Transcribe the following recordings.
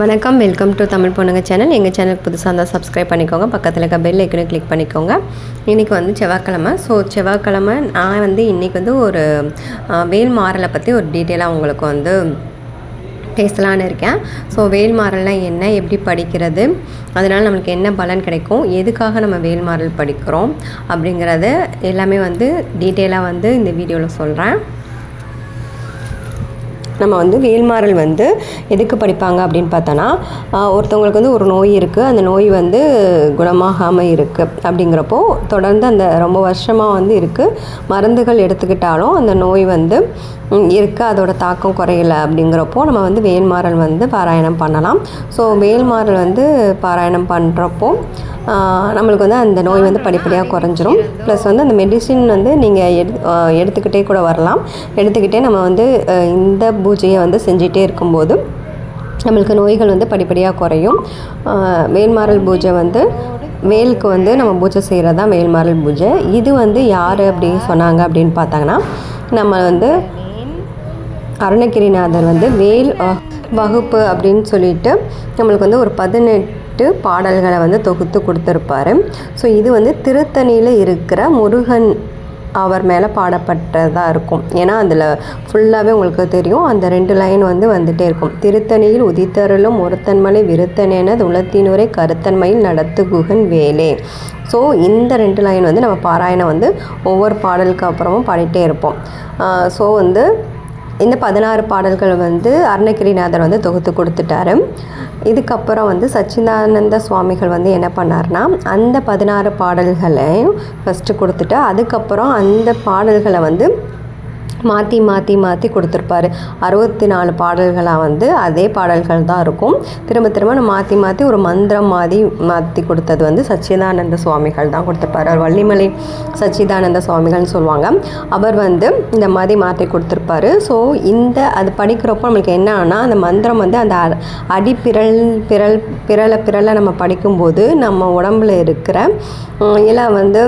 வணக்கம். Welcome to Tamil பொண்ணுங்க channel. எங்கள் சேனல் புதுசாக இருந்தால் சப்ஸ்கிரைப் பண்ணிக்கோங்க. பக்கத்தில் இருக்க பெல் ஐக்கனை கிளிக் பண்ணிக்கோங்க. இன்றைக்கி வந்து செவ்வாய்க்கிழமை. ஸோ செவ்வாய்க்கிழமை நான் வந்து இன்றைக்கி வந்து ஒரு வேல் மாறலை பற்றி ஒரு டீட்டெயிலாக உங்களுக்கு வந்து பேசலான்னு இருக்கேன். ஸோ வேல்மாறல்னால் என்ன? எப்படி படிக்கிறது? அதனால் நம்மளுக்கு என்ன பலன் கிடைக்கும்? எதுக்காக நம்ம வேல்மாறல் படிக்கிறோம்? அப்படிங்கிறத எல்லாமே வந்து டீட்டெயிலாக வந்து இந்த வீடியோவில் சொல்கிறேன் நம்ம வந்து வேல்மாறல் வந்து எதுக்கு படிப்பாங்க அப்படின்னு பார்த்தோன்னா ஒருத்தவங்களுக்கு வந்து ஒரு நோய் இருக்குது அந்த நோய் வந்து குணமாகாமல் இருக்குது அப்படிங்கிறப்போ தொடர்ந்து அந்த ரொம்ப வருஷமாக வந்து இருக்குது மருந்துகள் எடுத்துக்கிட்டாலும் அந்த நோய் வந்து இருக்குது அதோட தாக்கம் குறையல அப்படிங்கிறப்போ நம்ம வந்து வேல்மாறல் வந்து பாராயணம் பண்ணலாம். ஸோ வேல்மாறல் வந்து பாராயணம் பண்ணுறப்போ நம்மளுக்கு வந்து அந்த நோய் வந்து படிப்படியாக குறைஞ்சிரும். ப்ளஸ் வந்து அந்த மெடிசின் வந்து நீங்கள் எடு எடுத்துக்கிட்டே கூட வரலாம். எடுத்துக்கிட்டே நம்ம வந்து இந்த பூஜையை வந்து செஞ்சிகிட்டே இருக்கும்போது நம்மளுக்கு நோய்கள் வந்து படிப்படியாக குறையும். வேல்மாரல் பூஜை வந்து வேலுக்கு வந்து நம்ம பூஜை செய்கிறது தான் வேல்மாரல் பூஜை. இது வந்து யார் அப்படி சொன்னாங்க அப்படின்னு பார்த்தாங்கன்னா நம்ம வந்து அருணகிரிநாதர் வந்து வேல் வகுப்பு அப்படின்னு சொல்லிட்டு நம்மளுக்கு வந்து ஒரு பதினெட்டு பாடல்களை வந்து தொகுத்து கொடுத்துருப்பாரு. ஸோ இது வந்து திருத்தணியில் இருக்கிற முருகன் அவர் மேலே பாடப்பட்டதாக இருக்கும். ஏன்னா அதில் ஃபுல்லாகவே உங்களுக்கு தெரியும் அந்த ரெண்டு லைன் வந்து வந்துட்டே இருக்கும். திருத்தணியில் உதித்தருளும் ஒருத்தன்மலை விருத்தனென உளத்தினுரை கருத்தன்மையில் நடத்து குகன் வேலே. ஸோ இந்த ரெண்டு லைன் வந்து நம்ம பாராயணம் வந்து ஒவ்வொரு பாடலுக்கு அப்புறமும் பாடிட்டே இருப்போம். ஸோ வந்து இந்த பதினாறு பாடல்கள் வந்து அருணகிரிநாதர் வந்து தொகுத்து கொடுத்துட்டாரு. இதுக்கப்புறம் வந்து சச்சிதானந்த சுவாமிகள் வந்து என்ன பண்ணார்னா அந்த பதினாறு பாடல்களையும் ஃபஸ்ட்டு கொடுத்துட்டு அதுக்கப்புறம் அந்த பாடல்களை வந்து மாற்றி மாற்றி மாற்றி கொடுத்துருப்பாரு. அறுபத்தி நாலு பாடல்களாக வந்து அதே பாடல்கள் தான் இருக்கும். திரும்ப திரும்ப நம்ம மாற்றி மாற்றி ஒரு மந்திரம் மாதிரி மாற்றி கொடுத்தது வந்து சச்சிதானந்த சுவாமிகள் தான் கொடுத்துருப்பாரு. அவர் வள்ளிமலை சச்சிதானந்த சுவாமிகள்னு சொல்லுவாங்க. அவர் வந்து இந்த மாதிரி மாற்றி கொடுத்துருப்பாரு. ஸோ இந்த அது படிக்கிறப்போ நம்மளுக்கு என்ன அந்த மந்திரம் வந்து அந்த அடிப்பிரல் பிறல் பிறலை பிறலை நம்ம படிக்கும்போது நம்ம உடம்புல இருக்கிற எல்லாம் வந்து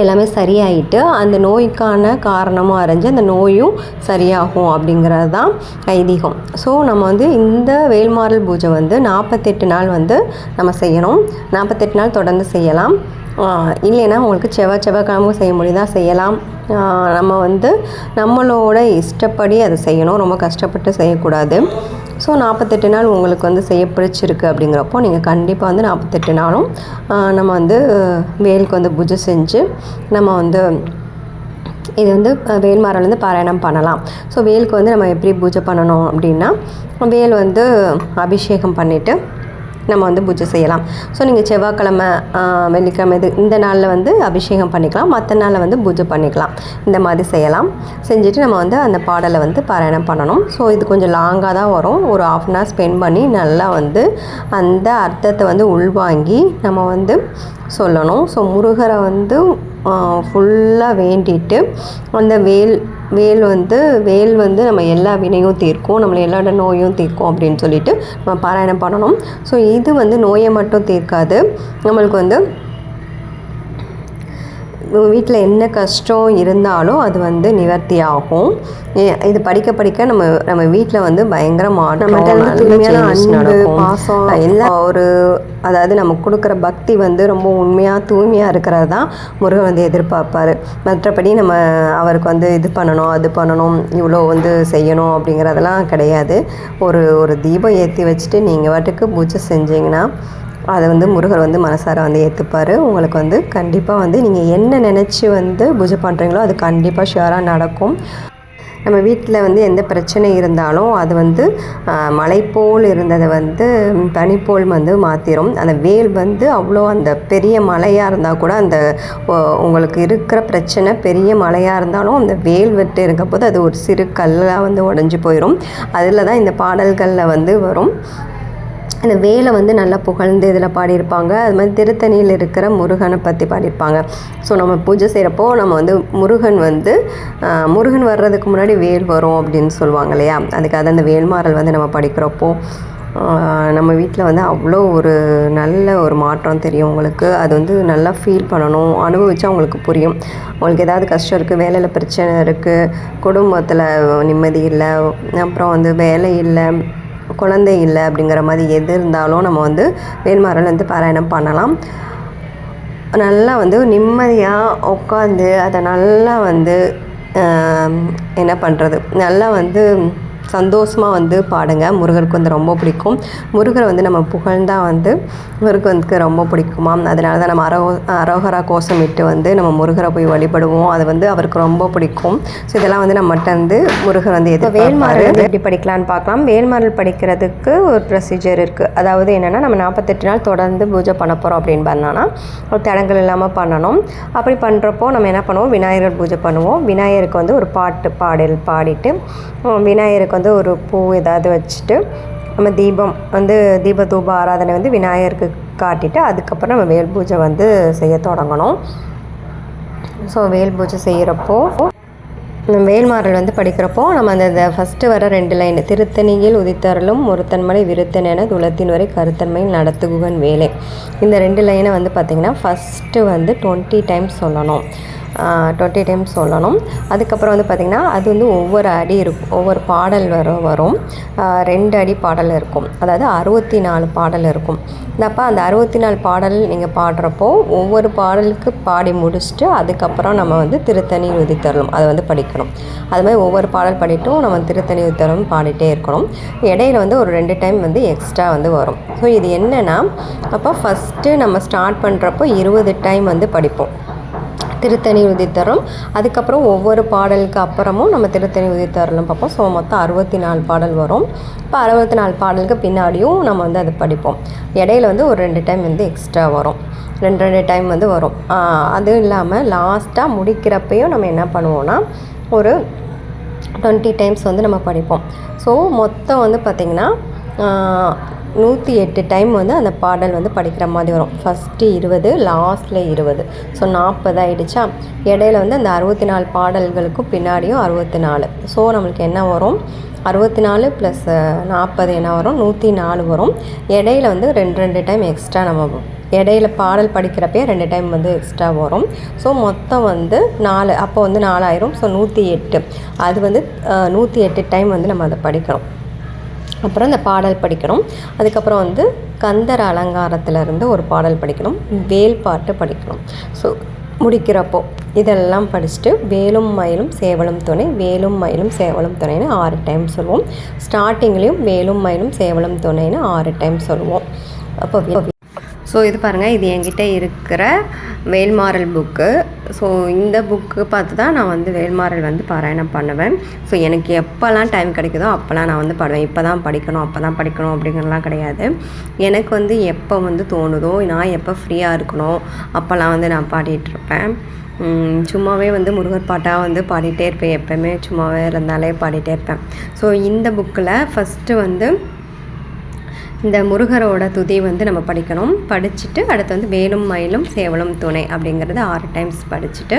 எல்லாமே சரியாயிட்டு அந்த நோய்க்கான காரணமும் அரைஞ்சு அந்த நோயும் சரியாகும் அப்படிங்கிறது தான் ஐதீகம். ஸோ நம்ம வந்து இந்த வேல்மாறல் பூஜை வந்து நாற்பத்தெட்டு நாள் வந்து நம்ம செய்யணும். நாற்பத்தெட்டு நாள் தொடர்ந்து செய்யலாம். இல்லைன்னா உங்களுக்கு செவ்வாய் செவ்வாய்க்கிழமை செய்ய முடியுதா செய்யலாம். நம்ம வந்து நம்மளோட இஷ்டப்படி அதை செய்யணும். ரொம்ப கஷ்டப்பட்டு செய்யக்கூடாது. ஸோ நாற்பத்தெட்டு நாள் உங்களுக்கு வந்து செய்ய பிடிச்சிருக்கு அப்படிங்கிறப்போ நீங்கள் கண்டிப்பாக வந்து நாற்பத்தெட்டு நாளும் நம்ம வந்து வேலுக்கு வந்து பூஜை செஞ்சு நம்ம வந்து இது வந்து வேல்மாரிலேருந்து பாராயணம் பண்ணலாம். ஸோ வேலுக்கு வந்து நம்ம எப்படி பூஜை பண்ணணும் அப்படின்னா வேல் வந்து அபிஷேகம் பண்ணிவிட்டு நம்ம வந்து பூஜை செய்யலாம். ஸோ நீங்கள் செவ்வாய்க்கிழமை வெள்ளிக்கிழமை இது இந்த நாளில் வந்து அபிஷேகம் பண்ணிக்கலாம். மற்ற நாளில் வந்து பூஜை பண்ணிக்கலாம். இந்த மாதிரி செய்யலாம். செஞ்சுட்டு நம்ம வந்து அந்த பாடலை வந்து பாராயணம் பண்ணணும். ஸோ இது கொஞ்சம் லாங்காக தான் வரும். ஒரு ஆஃப் அன் ஹவர் ஸ்பெண்ட் பண்ணி நல்லா வந்து அந்த அர்த்தத்தை வந்து உள்வாங்கி நம்ம வந்து சொல்லணும். ஸோ முருகரை வந்து ஃபுல்லாக வேண்டிட்டு அந்த வேல் வேல் வந்து வேல் வந்து நம்ம எல்லா வினையும் தீர்க்கும். நம்மளை எல்லா நோயும் தீர்க்கும் அப்படின்னு சொல்லிட்டு நம்ம பாராயணம் பண்ணணும். ஸோ இது வந்து நோயை மட்டும் தீர்க்காது. நம்மளுக்கு வந்து வீட்டில் என்ன கஷ்டம் இருந்தாலும் அது வந்து நிவர்த்தி ஆகும் இது படிக்க படிக்க நம்ம நம்ம வீட்டில் வந்து பயங்கர மாற்றம் நல்ல changes நடக்கும். எல்லா ஒரு அதாவது நம்ம கொடுக்குற பக்தி வந்து ரொம்ப உண்மையாக தூய்மையாக இருக்கிறது தான் முருகன் வந்து எதிர்பார்ப்பாரு. மற்றபடி நம்ம அவருக்கு வந்து இது பண்ணணும் அது பண்ணணும் இவ்வளோ வந்து செய்யணும் அப்படிங்கிறதெல்லாம் கிடையாது. ஒரு ஒரு தீபம் ஏற்றி வச்சுட்டு நீங்கள் வாட்டுக்கு பூஜை செஞ்சீங்கன்னா அதை வந்து முருகர் வந்து மனசார வந்து ஏற்றுப்பார் உங்களுக்கு வந்து கண்டிப்பாக வந்து நீங்கள் என்ன நினச்சி வந்து பூஜை பண்ணுறீங்களோ அது கண்டிப்பாக ஷுவராக நடக்கும். நம்ம வீட்டில் வந்து எந்த பிரச்சனை இருந்தாலும் அது வந்து மலை போல் இருந்ததை வந்து பனிப்போல் வந்து மாற்றிடும் அந்த வேல் வந்து அவ்வளோ அந்த பெரிய மலையாக இருந்தால் கூட அந்த ஓ, உங்களுக்கு இருக்கிற பிரச்சனை பெரிய மலையாக இருந்தாலும் அந்த வேல் விட்டு இருக்க போது அது ஒரு சிறு கல்லாக வந்து உடஞ்சி போயிடும் அதில் தான் இந்த பாடல்களில் வந்து வரும். அந்த வேலை வந்து நல்லா புகழ்ந்து இதில் பாடியிருப்பாங்க. அது மாதிரி திருத்தணியில் இருக்கிற முருகனை பற்றி பாடியிருப்பாங்க. ஸோ நம்ம பூஜை செய்கிறப்போ நம்ம வந்து முருகன் வந்து முருகன் வர்றதுக்கு முன்னாடி வேல் வரும் அப்படின்னு சொல்லுவாங்க இல்லையா? அதுக்காக அந்த வேல்மாறல் வந்து நம்ம படிக்கிறப்போ நம்ம வீட்டில் வந்து அவ்வளோ ஒரு நல்ல ஒரு மாற்றம் தெரியும் உங்களுக்கு. அது வந்து நல்லா ஃபீல் பண்ணணும் அனுபவிச்சா உங்களுக்கு புரியும். உங்களுக்கு ஏதாவது கஷ்டம் இருக்குது வேலையில் பிரச்சனை இருக்குது குடும்பத்தில் நிம்மதி இல்லை அப்புறம் வந்து வேலை இல்லை குழந்தை இல்லை அப்படிங்கிற மாதிரி எது இருந்தாலும் நம்ம வந்து வேல்மாறல் வந்து பாராயணம் பண்ணலாம். நல்லா வந்து நிம்மதியாக உட்காந்து அதை நல்லா வந்து என்ன பண்ணுறது நல்லா வந்து சந்தோஷமாக வந்து பாடுங்க. முருகருக்கு வந்து ரொம்ப பிடிக்கும். முருகரை வந்து நம்ம புகழ்ந்தா வந்து முருகருக்கு வந்து ரொம்ப பிடிக்குமா? அதனால தான் நம்ம அரோ அரோகரா கோஷமிட்டு வந்து நம்ம முருகரை போய் வழிபடுவோம். அது வந்து அவருக்கு ரொம்ப பிடிக்கும். ஸோ இதெல்லாம் வந்து நம்மகிட்ட வந்து முருகர் வந்து எது வேல்மாறல் வந்து எப்படி படிக்கலாம்னு பார்க்கலாம். வேல்மாறல் படிக்கிறதுக்கு ஒரு ப்ரொசீஜர் இருக்குது அதாவது என்னென்னா நம்ம நாற்பத்தெட்டு நாள் தொடர்ந்து பூஜை பண்ண போகிறோம் அப்படின்னு பண்ணோன்னா ஒரு தடங்கள் இல்லாமல் பண்ணணும். அப்படி பண்ணுறப்போ நம்ம என்ன பண்ணுவோம்? விநாயகர் பூஜை பண்ணுவோம். விநாயகருக்கு வந்து ஒரு பாட்டு பாடல் பாடிட்டு உம், விநாயகருக்கு வந்து ஒரு பூ ஏதாவது வச்சுட்டு நம்ம தீபம் வந்து தீப தூப ஆராதனை வந்து விநாயகருக்கு காட்டிட்டு அதுக்கப்புறம் நம்ம வேல் பூஜை வந்து செய்ய தொடங்கணும். ஸோ வேல் பூஜை செய்கிறப்போ வேல்மாறல் வந்து படிக்கிறப்போ நம்ம அந்த ஃபஸ்ட்டு வர ரெண்டு லைன் திருத்தணியில் உதித்தரலும் ஒருத்தன்மலை என துளத்தின் வரை கருத்தன்மையில் நடத்துகுகன் வேலை. இந்த ரெண்டு லைனை வந்து பார்த்திங்கன்னா ஃபஸ்ட்டு வந்து டுவெண்ட்டி டைம்ஸ் சொல்லணும். டுவெண்ட்டி டைம்ஸ் சொல்லணும். அதுக்கப்புறம் வந்து பார்த்திங்கன்னா அது வந்து ஒவ்வொரு அடி இருக்கும் ஒவ்வொரு பாடல் வரும். வரும் ரெண்டு அடி பாடல் இருக்கும். அதாவது அறுபத்தி நாலு பாடல் இருக்கும். அப்போ அந்த அறுபத்தி நாலு பாடல் நீங்கள் பாடுறப்போ ஒவ்வொரு பாடலுக்கு பாடி முடிச்சுட்டு அதுக்கப்புறம் நம்ம வந்து திருத்தணி உதித்தரலும் அதை வந்து படிக்கணும். அது மாதிரி ஒவ்வொரு பாடல் படிட்டும் நம்ம திருத்தணி உதித்தரலும் பாடிட்டே இருக்கணும். இடையில வந்து ஒரு ரெண்டு டைம் வந்து எக்ஸ்ட்ரா வந்து வரும். ஸோ இது என்னென்னா அப்போ ஃபஸ்ட்டு நம்ம ஸ்டார்ட் பண்ணுறப்போ இருபது டைம் வந்து படிப்போம். திருத்தணி உதித்தரும். அதுக்கப்புறம் ஒவ்வொரு பாடலுக்கு அப்புறமும் நம்ம திருத்தணி உதித்தரலும் பார்ப்போம் ஸோ மொத்தம் அறுபத்தி நாலு பாடல் வரும். இப்போ அறுபத்தி நாலு பாடலுக்கு பின்னாடியும் நம்ம வந்து அது படிப்போம். இடையில வந்து ஒரு ரெண்டு டைம் வந்து எக்ஸ்ட்ரா வரும். ரெண்டு ரெண்டு டைம் வந்து வரும். அதுவும் இல்லாமல் லாஸ்ட்டாக முடிக்கிறப்பையும் நம்ம என்ன பண்ணுவோன்னா ஒரு டுவெண்ட்டி டைம்ஸ் வந்து நம்ம படிப்போம். ஸோ மொத்தம் வந்து பார்த்திங்கன்னா நூற்றி எட்டு டைம் வந்து அந்த பாடல் வந்து படிக்கிற மாதிரி வரும். ஃபஸ்ட்டு இருபது லாஸ்ட்டில் இருபது. ஸோ நாற்பது ஆகிடுச்சா இடையில வந்து அந்த அறுபத்தி நாலு பாடல்களுக்கும் பின்னாடியும் அறுபத்தி நாலு ஸோ நம்மளுக்கு என்ன வரும்? அறுபத்தி நாலு ப்ளஸ் நாற்பது என்ன வரும்? நூற்றி நாலு வரும். இடையில வந்து ரெண்டு ரெண்டு டைம் எக்ஸ்ட்ரா நம்ம இடையில பாடல் படிக்கிறப்பே ரெண்டு டைம் வந்து எக்ஸ்ட்ரா வரும். ஸோ மொத்தம் வந்து நாலு அப்போ வந்து நாலாயிரம். ஸோ நூற்றி எட்டு. அது வந்து நூற்றி எட்டு டைம் வந்து நம்ம அதை படிக்கணும் அப்புறம் இந்த பாடல் படிக்கணும். அதுக்கப்புறம் வந்து கந்தர் அலங்காரத்துல இருந்து ஒரு பாடல் படிக்கணும். வேல் பாட்டு படிக்கணும். ஸோ முடிக்கிறப்போ இதெல்லாம் படிச்சுட்டு வேலும் மயிலும் சேவலும் துணை வேலும் மயிலும் சேவலும் துணைன்னு ஆறு டைம் சொல்லுவோம் ஸ்டார்டிங்லேயும் வேலும் மயிலும் சேவலும் துணைன்னு ஆறு டைம் சொல்லுவோம் அப்போ ஸோ இது பாருங்கள் இது என்கிட்ட இருக்கிற வேல்மாறல் புக்கு ஸோ இந்த புக்கு பார்த்து தான் நான் வந்து வேல்மாறல் வந்து பாராயணம் பண்ணுவேன். ஸோ எனக்கு எப்போல்லாம் டைம் கிடைக்குதோ அப்போல்லாம் நான் வந்து பாடுவேன். இப்போ தான் படிக்கணும் அப்போ தான் படிக்கணும் அப்படிங்கிறலாம் கிடையாது. எனக்கு வந்து எப்போ வந்து தோணுதோ நான் எப்போ ஃப்ரீயாக இருக்கணும் அப்போல்லாம் வந்து நான் பாடிட்டுருப்பேன் சும்மாவே வந்து முருகர் பாட்டாக வந்து பாடிட்டே இருப்பேன். எப்போயுமே சும்மாவே இருந்தாலே பாடிட்டே இருப்பேன். ஸோ இந்த புக்கில் ஃபஸ்ட்டு வந்து இந்த முருகரோட துதி வந்து நம்ம படிக்கணும். படிச்சுட்டு அடுத்து வந்து வேலும் மயிலும் சேவலும் துணை அப்படிங்கிறது ஆறு டைம்ஸ் படிச்சுட்டு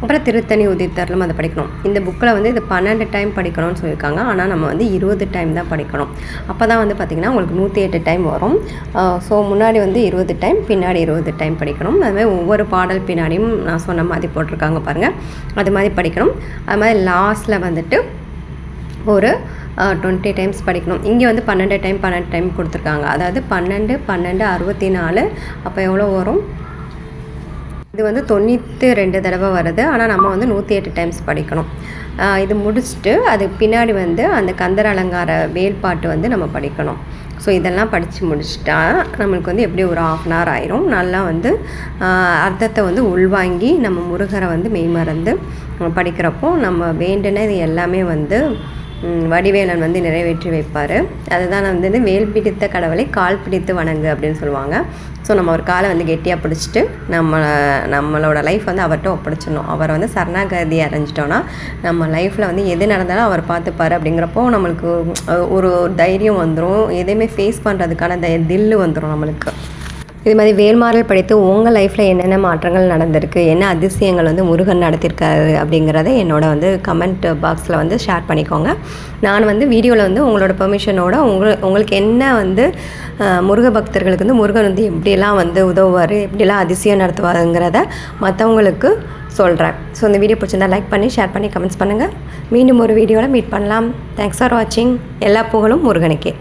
அப்புறம் திருத்தணி உதித்தரலும் அதை படிக்கணும். இந்த புக்கில் வந்து இது பன்னெண்டு டைம் படிக்கணும்னு சொல்லியிருக்காங்க. ஆனால் நம்ம வந்து இருபது டைம் தான் படிக்கணும். அப்போ தான் வந்து பார்த்திங்கன்னா உங்களுக்கு நூற்றி எட்டு டைம் வரும். ஸோ முன்னாடி வந்து இருபது டைம் பின்னாடி இருபது டைம் படிக்கணும். அதுமாதிரி ஒவ்வொரு பாடல் பின்னாடியும் நான் சொன்ன மாதிரி போட்டிருக்காங்க பாருங்கள் அது மாதிரி படிக்கணும். அது மாதிரி லாஸ்ட்டில் வந்துட்டு ஒரு டுவெண்ட்டி டைம்ஸ் படிக்கணும். இங்கே வந்து பன்னெண்டு டைம் பன்னெண்டு டைம் கொடுத்துருக்காங்க. அதாவது பன்னெண்டு பன்னெண்டு அறுபத்தி நாலு. அப்போ எவ்வளோ வரும்? இது வந்து தொண்ணூற்றி ரெண்டு தடவை வருது. ஆனால் நம்ம வந்து நூற்றி எட்டு டைம்ஸ் படிக்கணும். இது முடிச்சுட்டு அதுக்கு பின்னாடி வந்து அந்த கந்தர் அலங்கார வேல்பாட்டு வந்து நம்ம படிக்கணும். ஸோ இதெல்லாம் படித்து முடிச்சிட்டா நம்மளுக்கு வந்து எப்படி ஒரு ஆஃப் அன் ஹவர் ஆயிரும். நல்லா வந்து அர்த்தத்தை வந்து உள்வாங்கி நம்ம முருகரை வந்து மெய்மறந்து நம்ம படிக்கிறப்போ நம்ம வேண்டினது எல்லாமே வந்து வடிவேலன் வந்து நிறைவேற்றி வைப்பார். அதுதான் வந்து வேல் பிடித்த கடவுளை கால் பிடித்து வணங்கு அப்படின்னு சொல்லுவாங்க. ஸோ நம்ம ஒரு காலை வந்து கெட்டியாக பிடிச்சிட்டு நம்ம நம்மளோட லைஃப் வந்து அவர்கிட்ட ஒப்படைச்சிடணும். அவரை வந்து சரணாகதி அடைஞ்சிட்டோன்னா நம்ம லைஃப்பில் வந்து எது நடந்தாலும் அவர் பார்த்துப்பாரு அப்படிங்கிறப்போ நம்மளுக்கு ஒரு தைரியம் வந்துடும் எதையுமே ஃபேஸ் பண்ணுறதுக்கான தை தில்லு வந்துடும் நம்மளுக்கு. இது மாதிரி வேல்மாறல் படித்து உங்கள் லைஃப்பில் என்னென்ன மாற்றங்கள் நடந்திருக்கு என்ன அதிசயங்கள் வந்து முருகன் நடத்தியிருக்காரு அப்படிங்கிறத என்னோட வந்து கமெண்ட் பாக்ஸில் வந்து ஷேர் பண்ணிக்கோங்க. நான் வந்து வீடியோவில் வந்து உங்களோட பெர்மிஷனோட உங்கள் உங்களுக்கு என்ன வந்து முருக பக்தர்களுக்கு வந்து முருகன் வந்து எப்படியெல்லாம் வந்து உதவுவார் எப்படியெல்லாம் அதிசயம் நடத்துவாருங்கிறத மற்றவங்களுக்கு சொல்கிறேன் ஸோ இந்த வீடியோ பிடிச்சிருந்தா லைக் பண்ணி ஷேர் பண்ணி கமெண்ட்ஸ் பண்ணுங்கள் மீண்டும் ஒரு வீடியோவில் மீட் பண்ணலாம். தேங்க்ஸ் ஃபார் வாட்சிங் எல்லா புகழும் முருகனுக்கே.